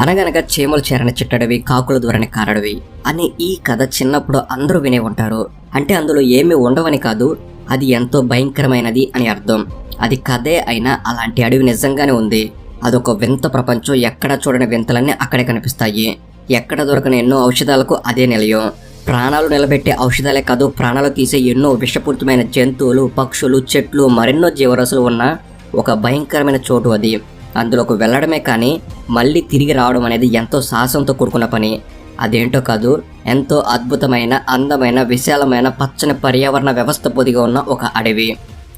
అనగనగా చేమలు చేరని చిట్టడవి కాకుల దూరని కారడవి అనే ఈ కథ చిన్నప్పుడు అందరూ వినే ఉంటారు. అంటే అందులో ఏమీ ఉండవని కాదు అది ఎంతో భయంకరమైనది అని అర్థం. అది కథే అయినా అలాంటి అడవి నిజంగానే ఉంది. అదొక వింత ప్రపంచం. ఎక్కడ చూడని వింతలన్నీ అక్కడే కనిపిస్తాయి. ఎక్కడ దొరకని ఎన్నో ఔషధాలకు అదే నిలయం. ప్రాణాలు నిలబెట్టే ఔషధాలే కాదు ప్రాణాలు తీసే ఎన్నో విషపూరితమైన జంతువులు పక్షులు చెట్లు మరెన్నో జీవరాశులు ఉన్న ఒక భయంకరమైన చోటు అది. అందులోకి వెళ్ళడమే కానీ మళ్ళీ తిరిగి రావడం అనేది ఎంతో సాహసంతో కూడుకున్న పని. అదేంటో కాదు ఎంతో అద్భుతమైన అందమైన విశాలమైన పచ్చని పర్యావరణ వ్యవస్థ పొదిగా ఉన్న ఒక అడవి.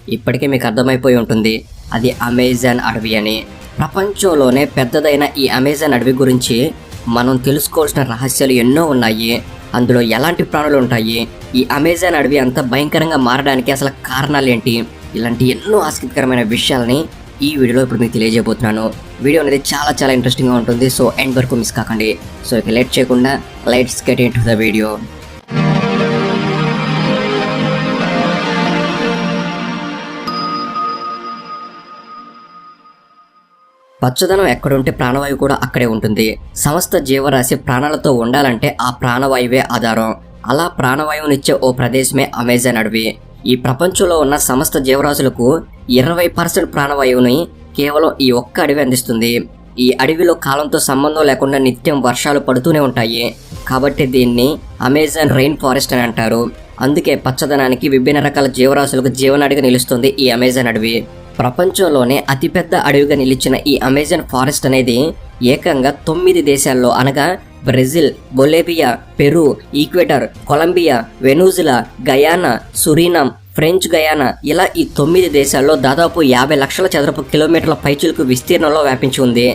ఇప్పటికే మీకు అర్థమైపోయి ఉంటుంది అది అమెజాన్ అడవి అని. ప్రపంచంలోనే పెద్దదైన ఈ అమెజాన్ అడవి గురించి మనం తెలుసుకోవాల్సిన రహస్యాలు ఎన్నో ఉన్నాయి. అందులో ఎలాంటి ప్రాణులు ఉంటాయి? ఈ అమెజాన్ అడవి అంత భయంకరంగా మారడానికి అసలు కారణాలు ఏంటి? ఇలాంటి ఎన్నో ఆసక్తికరమైన విషయాలని ఈ వీడియోలో ఇప్పుడు మీకు తెలియజేయబోతున్నాను. వీడియో అనేది చాలా చాలా ఇంట్రెస్టింగ్గా ఉంటుంది. సో ఎండ్ వరకు మిస్ కాకండి. సో ఇక లేట్ చేయకుండా lights get in to the video పచ్చదనం ఎక్కడుంటే ప్రాణవాయువు కూడా అక్కడే ఉంటుంది. సమస్త జీవరాశి ప్రాణాలతో ఉండాలంటే ఆ ప్రాణవాయువే ఆధారం. అలా ప్రాణవాయువునిచ్చే ఓ ప్రదేశమే అమెజాన్ అడవి. ఈ ప్రపంచంలో ఉన్న సమస్త జీవరాశులకు ఇరవై పర్సెంట్ ప్రాణవాయువుని కేవలం ఈ ఒక్క అడవి అందిస్తుంది. ఈ అడవిలో కాలంతో సంబంధం లేకుండా నిత్యం వర్షాలు పడుతూనే ఉంటాయి. కాబట్టి దీన్ని అమెజాన్ రెయిన్ ఫారెస్ట్ అని అంటారు. అందుకే పచ్చదనానికి విభిన్న రకాల జీవరాశులకు జీవనాడిగా నిలుస్తుంది ఈ అమెజాన్ అడవి. ప్రపంచంలోనే అతిపెద్ద అడవిగా నిలిచిన ఈ అమెజాన్ ఫారెస్ట్ అనేది ఏకంగా తొమ్మిది దేశాల్లో అనగా Brazil Bolivia Peru Ecuador Colombia Venezuela Guyana Suriname French Guiana. ఇలా ఈ తొమ్మిది దేశాల్లో దాదాపు యాభై లక్షల చదరపు కిలోమీటర్ల పైచులకు విస్తీర్ణంలో వ్యాపించి ఉంది.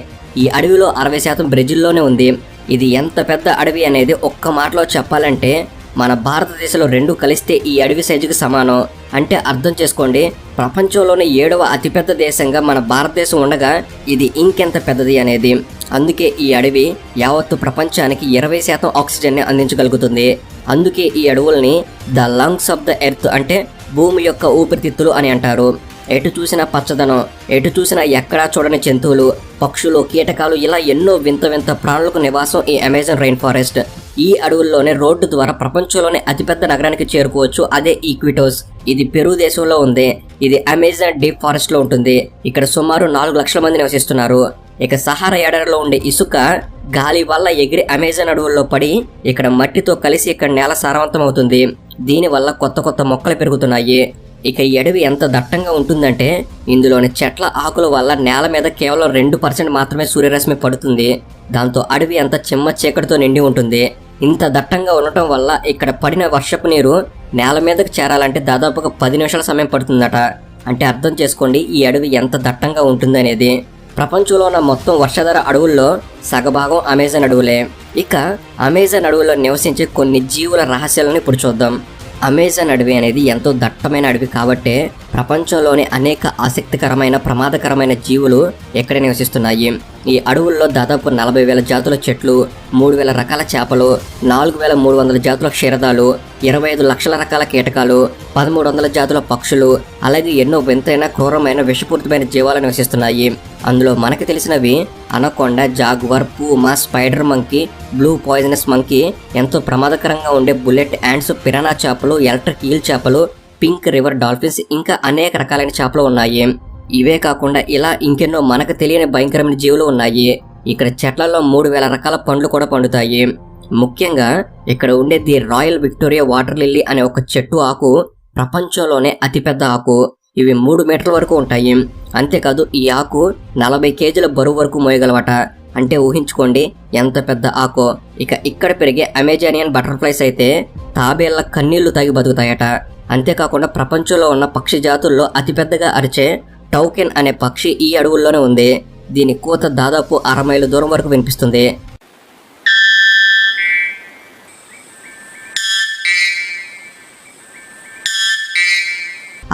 ఈ అడవిలో అరవై శాతం బ్రెజిల్లోనే ఉంది. ఇది ఎంత పెద్ద అడవి అనేది ఒక్క మాటలో చెప్పాలంటే మన భారతదేశంలో రెండు కలిస్తే ఈ అడవి సైజుకి సమానం. అంటే అర్థం చేసుకోండి ప్రపంచంలోనే ఏడవ అతిపెద్ద దేశంగా మన భారతదేశం ఉండగా ఇది ఇంకెంత పెద్దది అనేది. అందుకే ఈ అడవి యావత్తు ప్రపంచానికి ఇరవై శాతం ఆక్సిజన్ని అందించగలుగుతుంది. అందుకే ఈ అడవుల్ని the lungs of the earth అంటే భూమి యొక్క ఊపిరితిత్తులు అని అంటారు. ఎటు చూసిన పచ్చదనం ఎటు చూసినా ఎక్కడా చూడని జంతువులు పక్షులు కీటకాలు ఇలా ఎన్నో వింత వింత ప్రాణులకు నివాసం ఈ అమెజాన్ రైన్ ఫారెస్ట్. ఈ అడవుల్లోనే రోడ్డు ద్వారా ప్రపంచంలోనే అతిపెద్ద నగరానికి చేరుకోవచ్చు అదే ఈక్విటోస్. ఇది పెరు దేశంలో ఉంది. ఇది అమెజాన్ డీప్ ఫారెస్ట్లో ఉంటుంది. ఇక్కడ సుమారు నాలుగు లక్షల మంది నివసిస్తున్నారు. ఇక సహారా ఎడారిలో ఉండే ఇసుక గాలి వల్ల ఎగిరి అమెజాన్ అడవుల్లో పడి ఇక్కడ మట్టితో కలిసి ఇక్కడ నేల సారవంతం అవుతుంది దీనివల్ల కొత్త కొత్త మొక్కలు పెరుగుతున్నాయి. ఇక ఈ అడవి ఎంత దట్టంగా ఉంటుందంటే ఇందులోని చెట్ల ఆకుల వల్ల నేల మీద కేవలం రెండు పర్సెంట్ మాత్రమే సూర్యరశ్మి పడుతుంది. దాంతో అడవి అంత చిమ్మ చీకటితో నిండి ఉంటుంది. ఇంత దట్టంగా ఉండటం వల్ల ఇక్కడ పడిన వర్షపు నీరు నేల మీదకి చేరాలంటే దాదాపుగా పది నిమిషాల సమయం పడుతుందట. అంటే అర్థం చేసుకోండి ఈ అడవి ఎంత దట్టంగా ఉంటుందనేది. ప్రపంచంలో ఉన్న మొత్తం వర్షధర అడవుల్లో సగభాగం అమెజాన్ అడవులే. ఇక అమెజాన్ అడవుల్లో నివసించే కొన్ని జీవుల రహస్యాలను ఇప్పుడు చూద్దాం. అమెజాన్ అడవి అనేది ఎంతో దట్టమైన అడవి కాబట్టే ప్రపంచంలోని అనేక ఆసక్తికరమైన ప్రమాదకరమైన జీవులు ఎక్కడ నివసిస్తున్నాయి? ఈ అడవుల్లో దాదాపు నలభై వేల జాతుల చెట్లు మూడు వేల రకాల చేపలు నాలుగు వేల మూడు వందల జాతుల క్షీరదాలు ఇరవై ఐదు లక్షల రకాల కీటకాలు పదమూడు వందల జాతుల పక్షులు అలాగే ఎన్నో వింతైన క్రూరమైన విషపూరితమైన జీవాలు నివసిస్తున్నాయి. అందులో మనకి తెలిసినవి anaconda jaguar puma spider monkey blue poisonous monkey ఎంతో ప్రమాదకరంగా ఉండే బుల్లెట్ యాండ్స్ పిరానా చేపలు ఎలక్ట్రిక్ ఈల్ చేపలు పింక్ రివర్ డాల్ఫిన్స్ ఇంకా అనేక రకాలైన చేపలు ఉన్నాయి. ఇవే కాకుండా ఇలా ఇంకెన్నో మనకు తెలియని భయంకరమైన జీవులు ఉన్నాయి. ఇక్కడ చెట్లలో మూడు వేల రకాల పండ్లు కూడా పండుతాయి. ముఖ్యంగా ఇక్కడ ఉండే the royal Victoria water lily అనే ఒక చెట్టు ఆకు ప్రపంచంలోనే అతిపెద్ద ఆకు. ఇవి మూడు మీటర్ల వరకు ఉంటాయి. అంతేకాదు ఈ ఆకు నలభై కేజీల బరువు వరకు మోయగలవట. అంటే ఊహించుకోండి ఎంత పెద్ద ఆకో. ఇక ఇక్కడ పెరిగే అమెజానియన్ బటర్ఫ్లైస్ అయితే తాబేళ్ళ కన్నీళ్ళు తాగి బతుకుతాయట. అంతేకాకుండా ప్రపంచంలో ఉన్న పక్షి జాతుల్లో అతిపెద్దగా అరిచే టౌకెన్ అనే పక్షి ఈ అడవుల్లోనే ఉంది. దీని కూత దాదాపు అర మైలు దూరం వరకు వినిపిస్తుంది.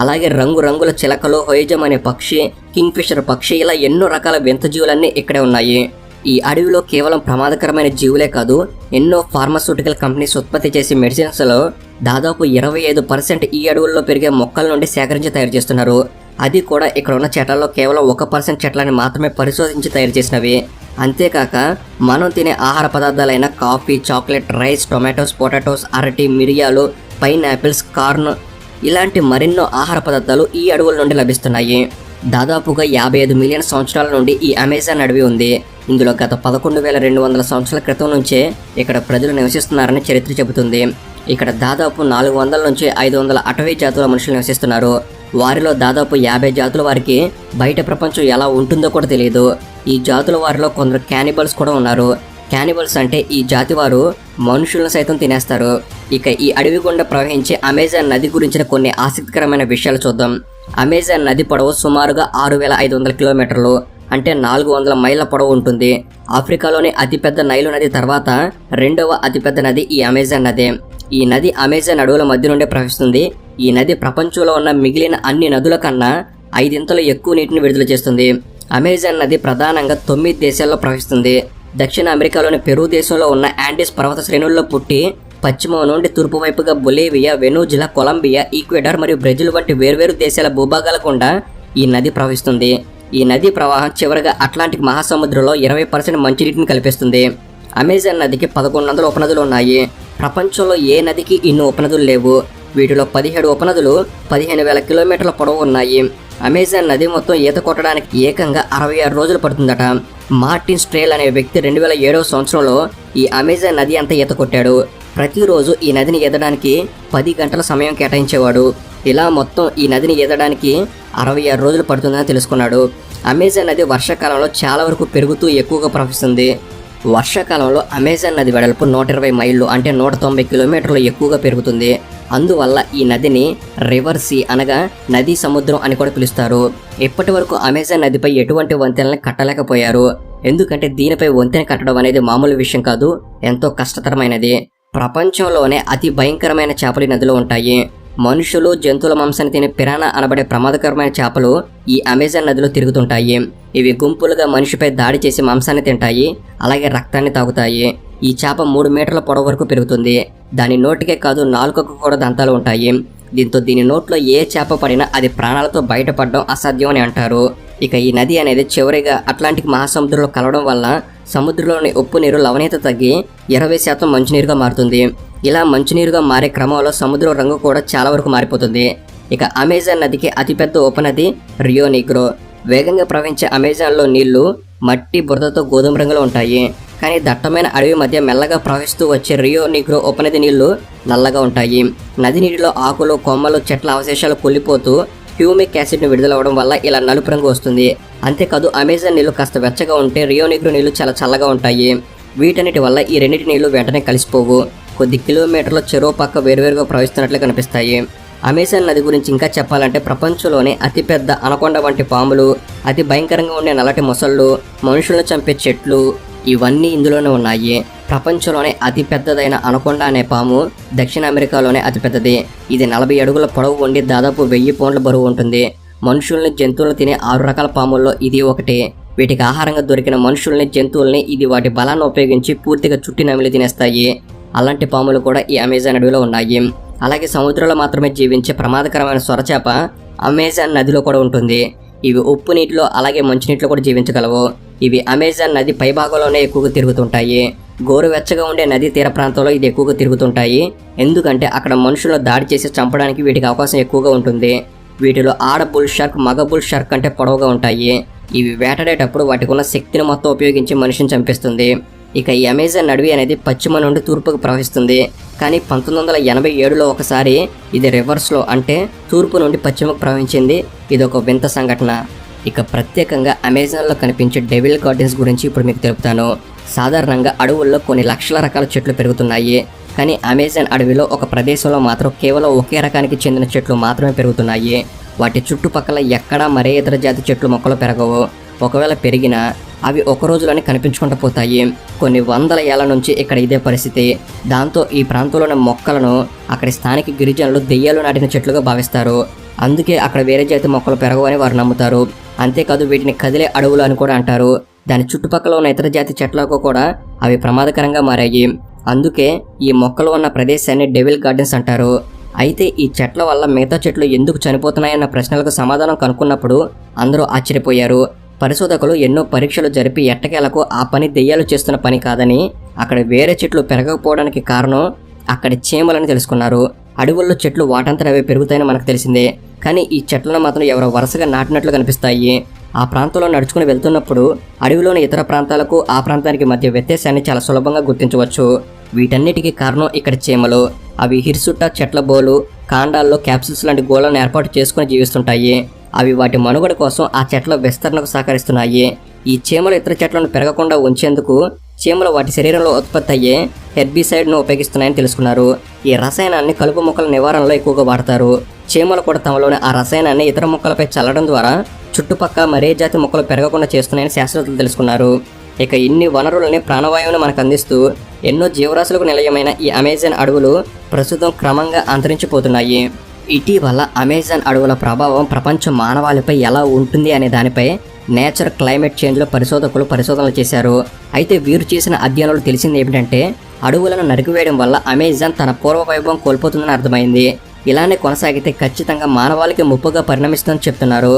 అలాగే రంగురంగుల చిలకలు హొయజం అనే పక్షి కింగ్ఫిషర్ పక్షి ఇలా ఎన్నో రకాల వింత జీవులన్నీ ఇక్కడే ఉన్నాయి. ఈ అడవిలో కేవలం ప్రమాదకరమైన జీవులే కాదు ఎన్నో ఫార్మాస్యూటికల్ కంపెనీస్ ఉత్పత్తి చేసే మెడిసిన్స్లో దాదాపు ఇరవై ఐదు పర్సెంట్ ఈ అడవుల్లో పెరిగే మొక్కల నుండి సేకరించి తయారు చేస్తున్నారు. అది కూడా ఇక్కడ ఉన్న చెట్లలో కేవలం ఒక పర్సెంట్ చెట్లని మాత్రమే పరిశోధించి తయారు చేసినవి. అంతేకాక మనం తినే ఆహార పదార్థాలైన coffee chocolate rice tomatoes potatoes అరటి మిరియాలు పైనాపిల్స్ కార్న్ ఇలాంటి మరెన్నో ఆహార పదార్థాలు ఈ అడవుల నుండి లభిస్తున్నాయి. దాదాపుగా యాభై ఐదు మిలియన్ సంవత్సరాల నుండి ఈ అమెజాన్ అడవి ఉంది. ఇందులో గత పదకొండు వేల రెండు వందల సంవత్సరాల క్రితం నుంచే ఇక్కడ ప్రజలు నివసిస్తున్నారని చరిత్ర చెబుతుంది. ఇక్కడ దాదాపు నాలుగు వందల నుంచి ఐదు వందల అటవీ జాతుల మనుషులు నివసిస్తున్నారు. వారిలో దాదాపు యాభై జాతుల వారికి బయట ప్రపంచం ఎలా ఉంటుందో కూడా తెలియదు. ఈ జాతుల వారిలో కొందరు క్యానిబల్స్ కూడా ఉన్నారు. క్యానిబల్స్ అంటే ఈ జాతి వారు మనుషులను సైతం తినేస్తారు. ఇక ఈ అడవి గుండా ప్రవహించే అమెజాన్ నది గురించిన కొన్ని ఆసక్తికరమైన విషయాలు చూద్దాం. అమెజాన్ నది పొడవు సుమారుగా ఆరు వేల ఐదు వందల కిలోమీటర్లు అంటే నాలుగు వందల మైళ్ళ పొడవు ఉంటుంది. ఆఫ్రికాలోని అతిపెద్ద నైలు నది తర్వాత రెండవ అతిపెద్ద నది ఈ అమెజాన్ నది. ఈ నది అమెజాన్ అడవుల మధ్య నుండే ప్రవహిస్తుంది. ఈ నది ప్రపంచంలో ఉన్న మిగిలిన అన్ని నదుల కన్నా ఐదింతలు ఎక్కువ నీటిని విడుదల చేస్తుంది. అమెజాన్ నది ప్రధానంగా తొమ్మిది దేశాల్లో ప్రవహిస్తుంది. దక్షిణ అమెరికాలోని పెరు దేశంలో ఉన్న యాండీస్ పర్వత శ్రేణుల్లో పుట్టి పశ్చిమం నుండి తూర్పు వైపుగా బొలేవియా వెనూజిలా కొలంబియా ఈక్వెడార్ మరియు బ్రెజిల్ వంటి వేర్వేరు దేశాల భూభాగాల గుండా ఈ నది ప్రవహిస్తుంది. ఈ నది ప్రవాహం చివరగా అట్లాంటిక్ మహాసముద్రంలో ఇరవై పర్సెంట్ మంచినీటిని కల్పిస్తుంది. అమెజాన్ నదికి పదకొండు వందల ఉపనదులు ఉన్నాయి. ప్రపంచంలో ఏ నదికి ఇన్ని ఉపనదులు లేవు? వీటిలో పదిహేడు ఉపనదులు పదిహేను వేల కిలోమీటర్ల పొడవు ఉన్నాయి. అమెజాన్ నది మొత్తం ఈత కొట్టడానికి ఏకంగా అరవై ఆరు రోజులు పడుతుందట. మార్టిన్ స్ట్రేల్ అనే వ్యక్తి రెండు వేల ఏడవ సంవత్సరంలో ఈ అమెజాన్ నది అంతా ఈత కొట్టాడు. ప్రతిరోజు ఈ నదిని ఈదడానికి పది గంటల సమయం కేటాయించేవాడు. ఇలా మొత్తం ఈ నదిని ఈదడానికి అరవై ఆరు రోజులు పడుతుందని తెలుసుకున్నాడు. అమెజాన్ నది వర్షాకాలంలో చాలా వరకు పెరుగుతూ ఎక్కువగా ప్రవహిస్తుంది. వర్షాకాలంలో అమెజాన్ నది వెడల్పు నూట ఇరవై మైళ్ళు అంటే నూట తొంభై కిలోమీటర్లు ఎక్కువగా పెరుగుతుంది. అందువల్ల ఈ నదిని రివర్ సీ అనగా నదీ సముద్రం అని కూడా పిలుస్తారు. ఇప్పటి వరకు అమెజాన్ నదిపై ఎటువంటి వంతెనలను కట్టలేకపోయారు. ఎందుకంటే దీనిపై వంతెన కట్టడం అనేది మామూలు విషయం కాదు ఎంతో కష్టతరమైనది. ప్రపంచంలోనే అతి భయంకరమైన చేపలు నదిలో ఉంటాయి. మనుషులు జంతువుల మాంసాన్ని తినే పిరానా అనబడే ప్రమాదకరమైన చేపలు ఈ అమెజాన్ నదిలో తిరుగుతుంటాయి. ఇవి గుంపులుగా మనిషిపై దాడి చేసి మాంసాన్ని తింటాయి అలాగే రక్తాన్ని తాగుతాయి. ఈ చేప మూడు మీటర్ల పొడవు వరకు పెరుగుతుంది. దాని నోటికే కాదు నాలుకకు కూడా దంతాలు ఉంటాయి. దీంతో దీని నోట్లో ఏ చేప పడినా అది ప్రాణాలతో బయటపడడం అసాధ్యం అని అంటారు. ఇక ఈ నది అనేది చివరిగా అట్లాంటిక్ మహాసముద్రంలో కలవడం వల్ల సముద్రంలోని ఉప్పు నీరు లవణీయత తగ్గి ఇరవై శాతం మంచినీరుగా మారుతుంది. ఇలా మంచినీరుగా మారే క్రమంలో సముద్రం రంగు కూడా చాలా వరకు మారిపోతుంది. ఇక అమెజాన్ నదికి అతిపెద్ద ఉపనది రియో నిగ్రో. వేగంగా ప్రవహించే అమెజాన్లో నీళ్ళు మట్టి బురదతో గోధుమ రంగులో ఉంటాయి. కానీ దట్టమైన అడవి మధ్య మెల్లగా ప్రవహిస్తూ వచ్చే రియో నిగ్రో ఉపనది నీళ్ళు నల్లగా ఉంటాయి. నది నీటిలో ఆకులు కొమ్మలు చెట్ల అవశేషాలు కుళ్ళిపోతూ హ్యూమిక్ యాసిడ్ను విడుదలవ్వడం వల్ల ఇలా నలుపు రంగు వస్తుంది. అంతేకాదు అమెజాన్ నీళ్ళు కాస్త వెచ్చగా ఉంటే రియో నిగ్రో నీళ్ళు చాలా చల్లగా ఉంటాయి. వీటన్నిటి వల్ల ఈ రెండింటి నీళ్ళు వెంటనే కలిసిపోవు. కొద్ది కిలోమీటర్ల చెరువు పక్క వేరువేరుగా ప్రవహిస్తున్నట్లు కనిపిస్తాయి. అమెజాన్ నది గురించి ఇంకా చెప్పాలంటే ప్రపంచంలోనే అతిపెద్ద అనకొండ వంటి పాములు అతి భయంకరంగా ఉండే నల్లటి మొసళ్ళు మనుషులను చంపే చెట్లు ఇవన్నీ ఇందులోనే ఉన్నాయి. ప్రపంచంలోనే అతి పెద్దదైన అనకొండ అనే పాము దక్షిణ అమెరికాలోనే అతిపెద్దది ఇది నలభై అడుగుల పొడవు ఉండి దాదాపు వెయ్యి పౌండ్ల బరువు ఉంటుంది. మనుషుల్ని జంతువులు తినే ఆరు రకాల పాముల్లో ఇది ఒకటి. వీటికి ఆహారంగా దొరికిన మనుషుల్ని జంతువుల్ని ఇది వాటి బలాన్ని ఉపయోగించి పూర్తిగా చుట్టి నమిలి తినేస్తాయి. అలాంటి పాములు కూడా ఈ అమెజాన్ అడవిలో ఉన్నాయి. అలాగే సముద్రంలో మాత్రమే జీవించే ప్రమాదకరమైన సొరచేప అమెజాన్ నదిలో కూడా ఉంటుంది. ఇవి ఉప్పు నీటిలో అలాగే మంచినీటిలో కూడా జీవించగలవు. ఇవి అమెజాన్ నది పైభాగంలోనే ఎక్కువగా తిరుగుతుంటాయి. గోరువెచ్చగా ఉండే నదీ తీర ప్రాంతంలో ఇది ఎక్కువగా తిరుగుతుంటాయి. ఎందుకంటే అక్కడ మనుషులను దాడి చేసి చంపడానికి వీటికి అవకాశం ఎక్కువగా ఉంటుంది. వీటిలో ఆడ బుల్ షార్క్ మగ బుల్ షార్క్ కంటే పొడవుగా ఉంటాయి. ఇవి వేటాడేటప్పుడు వాటికి ఉన్న శక్తిని మొత్తం ఉపయోగించి మనిషిని చంపేస్తుంది. ఇక ఈ అమెజాన్ అడవి అనేది పశ్చిమ నుండి తూర్పుకు ప్రవహిస్తుంది. కానీ పంతొమ్మిది వందల ఎనభై ఏడులో ఒకసారి ఇది రివర్స్లో అంటే తూర్పు నుండి పశ్చిమకు ప్రవహించింది. ఇది ఒక వింత సంఘటన. ఇక ప్రత్యేకంగా అమెజాన్లో కనిపించే డెవిల్ గార్డెన్స్ గురించి ఇప్పుడు మీకు తెలుపుతాను. సాధారణంగా అడవుల్లో కొన్ని లక్షల రకాల చెట్లు పెరుగుతున్నాయి. కానీ అమెజాన్ అడవిలో ఒక ప్రదేశంలో మాత్రం కేవలం ఒకే రకానికి చెందిన చెట్లు మాత్రమే పెరుగుతున్నాయి. వాటి చుట్టుపక్కల ఎక్కడా మరే ఇతర జాతి చెట్లు మొక్కలు పెరగవు. ఒకవేళ పెరిగినా అవి ఒక రోజులోనే కనిపించుకుంటూ పోతాయి. కొన్ని వందల ఏళ్ళ నుంచి ఇక్కడ ఇదే పరిస్థితి. దాంతో ఈ ప్రాంతంలోని మొక్కలను అక్కడి స్థానిక గిరిజనులు దెయ్యాలు నాటిన చెట్లుగా భావిస్తారు. అందుకే అక్కడ వేరే జాతి మొక్కలు పెరగవని వారు నమ్ముతారు. అంతేకాదు వీటిని కదిలే అడవులు అని కూడా అంటారు. దాని చుట్టుపక్కల ఉన్న ఇతర జాతి చెట్లకు కూడా అవి ప్రమాదకరంగా మారాయి. అందుకే ఈ మొక్కలు ఉన్న ప్రదేశాన్ని డెవిల్ గార్డెన్స్ అంటారు. అయితే ఈ చెట్ల వల్ల మిగతా చెట్లు ఎందుకు చనిపోతున్నాయన్న ప్రశ్నలకు సమాధానం కనుక్కున్నప్పుడు అందరూ ఆశ్చర్యపోయారు. పరిశోధకులు ఎన్నో పరీక్షలు జరిపి ఎట్టకేలకు ఆ పని దెయ్యాలు చేస్తున్న పని కాదని అక్కడ వేరే చెట్లు పెరగకపోవడానికి కారణం అక్కడ చీమలని తెలుసుకున్నారు. అడవుల్లో చెట్లు వాటంతరవే పెరుగుతాయని మనకు తెలిసిందే. కానీ ఈ చెట్లను మాత్రం ఎవరో వరుసగా నాటినట్లు కనిపిస్తాయి. ఆ ప్రాంతంలో నడుచుకుని వెళ్తున్నప్పుడు అడవిలోని ఇతర ప్రాంతాలకు ఆ ప్రాంతానికి మధ్య వ్యత్యాసాన్ని చాలా సులభంగా గుర్తించవచ్చు. వీటన్నిటికీ కారణం ఇక్కడ చీమలు. అవి హిర్సుట్ట చెట్ల బోలు కాండాల్లో క్యాప్సిల్స్ లాంటి గోళ్ళను ఏర్పాటు చేసుకుని జీవిస్తుంటాయి. అవి వాటి మనుగడ కోసం ఆ చెట్ల విస్తరణకు సహకరిస్తున్నాయి. ఈ చీమలు ఇతర చెట్లను పెరగకుండా ఉంచేందుకు చీమలు వాటి శరీరంలో ఉత్పత్తి అయ్యే హెర్బిసైడ్ను ఉపయోగిస్తున్నాయని తెలుసుకున్నారు. ఈ రసాయనాన్ని కలుపు మొక్కల నివారణలో ఎక్కువగా వాడతారు. చీమలు కూడా తమలోని ఆ రసాయనాన్ని ఇతర మొక్కలపై చల్లడం ద్వారా చుట్టుపక్క మరే జాతి మొక్కలు పెరగకుండా చేస్తున్నాయని శాస్త్రవేత్తలు తెలుసుకున్నారు. ఇక ఇన్ని వనరులని ప్రాణవాయువుని మనకు అందిస్తూ ఎన్నో జీవరాశులకు నిలయమైన ఈ అమెజాన్ అడవులు ప్రస్తుతం క్రమంగా అంతరించిపోతున్నాయి. ఇటీవల అమెజాన్ అడవుల ప్రభావం ప్రపంచ మానవాళిపై ఎలా ఉంటుంది అనే దానిపై నేచర్ క్లైమేట్ చేంజ్లో పరిశోధకులు పరిశోధనలు చేశారు. అయితే వీరు చేసిన అధ్యయనాలు తెలిసింది ఏమిటంటే అడవులను నరికివేయడం వల్ల అమెజాన్ తన పూర్వ వైభవం కోల్పోతుందని అర్థమైంది. ఇలానే కొనసాగితే ఖచ్చితంగా మానవాళికి ముప్పుగా పరిణమిస్తుందని చెప్తున్నారు.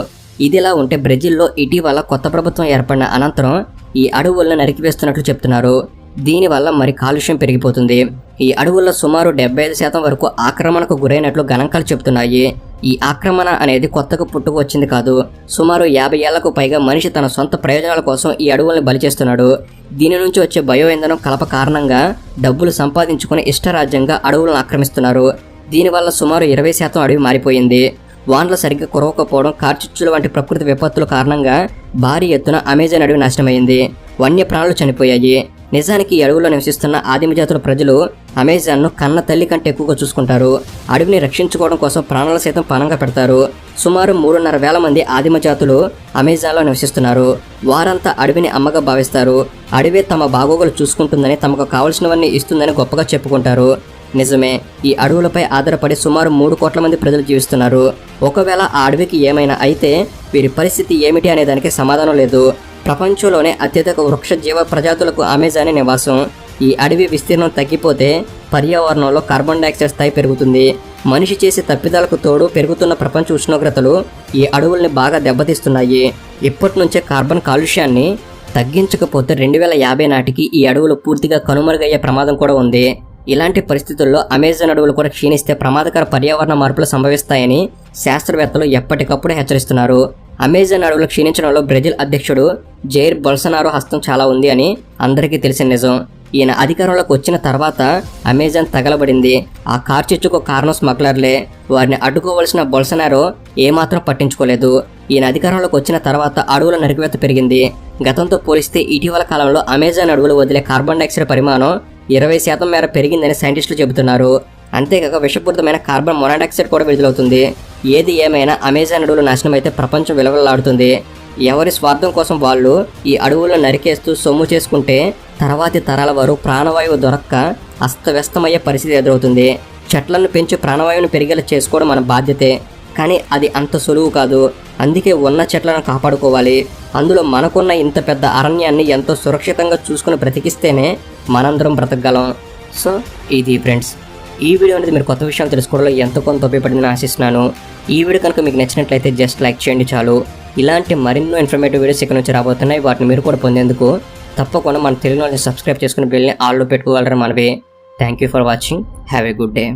ఇదిలా ఉంటే బ్రెజిల్లో ఇటీవల కొత్త ప్రభుత్వం ఏర్పడిన అనంతరం ఈ అడవులను నరికివేస్తున్నట్లు చెప్తున్నారు. దీనివల్ల మరి కాలుష్యం పెరిగిపోతుంది. ఈ అడవుల్లో సుమారు డెబ్బై ఐదు శాతం వరకు ఆక్రమణకు గురైనట్లు గణాంకాలు చెప్తున్నాయి ఈ ఆక్రమణ అనేది కొత్తగా పుట్టుకు వచ్చింది కాదు. సుమారు యాభై ఏళ్ళకు పైగా మనిషి తన సొంత ప్రయోజనాల కోసం ఈ అడవుల్ని బలి చేస్తున్నాడు. దీని నుంచి వచ్చే బయో ఇంధనం కలప కారణంగా డబ్బులు సంపాదించుకుని ఇష్టరాజ్యంగా అడవులను ఆక్రమిస్తున్నారు. దీనివల్ల సుమారు ఇరవై శాతం అడవి మారిపోయింది. వానలు సరిగ్గా కురవకపోవడం కార్చిచ్చుల వంటి ప్రకృతి విపత్తుల కారణంగా భారీ ఎత్తున అమెజాన్ అడవి నాశనమైంది. వన్యప్రాణులు చనిపోయాయి. నిజానికి ఈ అడవుల్లో నివసిస్తున్న ఆదిమ జాతుల ప్రజలు అమెజాన్ను కన్న తల్లి కంటే ఎక్కువగా చూసుకుంటారు. అడవిని రక్షించుకోవడం కోసం ప్రాణాల సైతం పణంగా పెడతారు. సుమారు మూడున్నర వేల మంది ఆదిమ జాతులు అమెజాన్లో నివసిస్తున్నారు. వారంతా అడవిని అమ్మగా భావిస్తారు. అడవి తమ బాగోగులు చూసుకుంటుందని తమకు కావలసినవన్నీ ఇస్తుందని గొప్పగా చెప్పుకుంటారు. నిజమే ఈ అడవులపై ఆధారపడి సుమారు మూడు కోట్ల మంది ప్రజలు జీవిస్తున్నారు. ఒకవేళ ఆ అడవికి ఏమైనా అయితే వీరి పరిస్థితి ఏమిటి అనే దానికి సమాధానం లేదు. ప్రపంచంలోనే అత్యధిక వృక్ష జీవ ప్రజాతులకు అమెజానే నివాసం. ఈ అడవి విస్తీర్ణం తగ్గిపోతే పర్యావరణంలో కార్బన్ డైఆక్సైడ్ స్థాయి పెరుగుతుంది. మనిషి చేసే తప్పిదాలకు తోడు పెరుగుతున్న ప్రపంచ ఉష్ణోగ్రతలు ఈ అడవుల్ని బాగా దెబ్బతీస్తున్నాయి. ఇప్పటి నుంచే కార్బన్ కాలుష్యాన్ని తగ్గించకపోతే రెండు వేల యాభై నాటికి ఈ అడవులు పూర్తిగా కనుమరుగయ్యే ప్రమాదం కూడా ఉంది. ఇలాంటి పరిస్థితుల్లో అమెజాన్ అడవులు కూడా క్షీణిస్తే ప్రమాదకర పర్యావరణ మార్పులు సంభవిస్తాయని శాస్త్రవేత్తలు ఎప్పటికప్పుడు హెచ్చరిస్తున్నారు. అమెజాన్ అడవులు క్షీణించడంలో బ్రెజిల్ అధ్యక్షుడు జైర్ బొల్సనారో హస్తం చాలా ఉంది అని అందరికీ తెలిసిన నిజం. ఈయన అధికారంలోకి వచ్చిన తర్వాత అమెజాన్ తగలబడింది. ఆ కార్చిచ్చుకు కారణం స్మగ్లర్లే. వారిని అడ్డుకోవలసిన బొల్సనారో ఏమాత్రం పట్టించుకోలేదు. ఈయన అధికారంలోకి వచ్చిన తర్వాత అడవుల నరికివేత పెరిగింది. గతంతో పోలిస్తే ఇటీవల కాలంలో అమెజాన్ అడవులు వదిలే కార్బన్ డైఆక్సైడ్ పరిమాణం ఇరవై శాతం మేర పెరిగిందని సైంటిస్టులు చెబుతున్నారు. అంతేకాక విషపూరితమైన కార్బన్ మొనాడాక్సైడ్ కూడా విడుదలవుతుంది. ఏది ఏమైనా అమెజాన్ అడవులు నాశనం అయితే ప్రపంచం విలువలాడుతుంది ఎవరి స్వార్థం కోసం వాళ్ళు ఈ అడవులను నరికేస్తూ సొమ్ము చేసుకుంటే తర్వాతి తరాల వారు ప్రాణవాయువు దొరక్క అస్తవ్యస్తమయ్యే పరిస్థితి ఎదురవుతుంది. చెట్లను పెంచి ప్రాణవాయువును పెరిగేలా చేసుకోవడం మన బాధ్యతే. కానీ అది అంత సులువు కాదు. అందుకే ఉన్న చెట్లను కాపాడుకోవాలి. అందులో మనకున్న ఇంత పెద్ద అరణ్యాన్ని ఎంతో సురక్షితంగా చూసుకుని బ్రతికిస్తేనే మనందరం బ్రతకగలం. సో ఇది ఫ్రెండ్స్. ఈ వీడియో అనేది మీరు కొత్త విషయాలు తెలుసుకోవడంలో ఎంతో కొంత ఉపయోగపడిందని ఆశిస్తున్నాను. ఈ వీడియో కనుక మీకు నచ్చినట్లయితే జస్ట్ లైక్ చేయండి చాలు. ఇలాంటి మరెన్నో ఇన్ఫర్మేటివ్ వీడియోస్ ఇక్కడ నుంచి రాబోతున్నాయి. వాటిని మీరు కూడా పొందేందుకు తప్పకుండా మన తెలుగు వాళ్ళని సబ్స్క్రైబ్ చేసుకుని బిల్ని ఆల్లో పెట్టుకోగలరు మనవి. Thank you for watching have a good day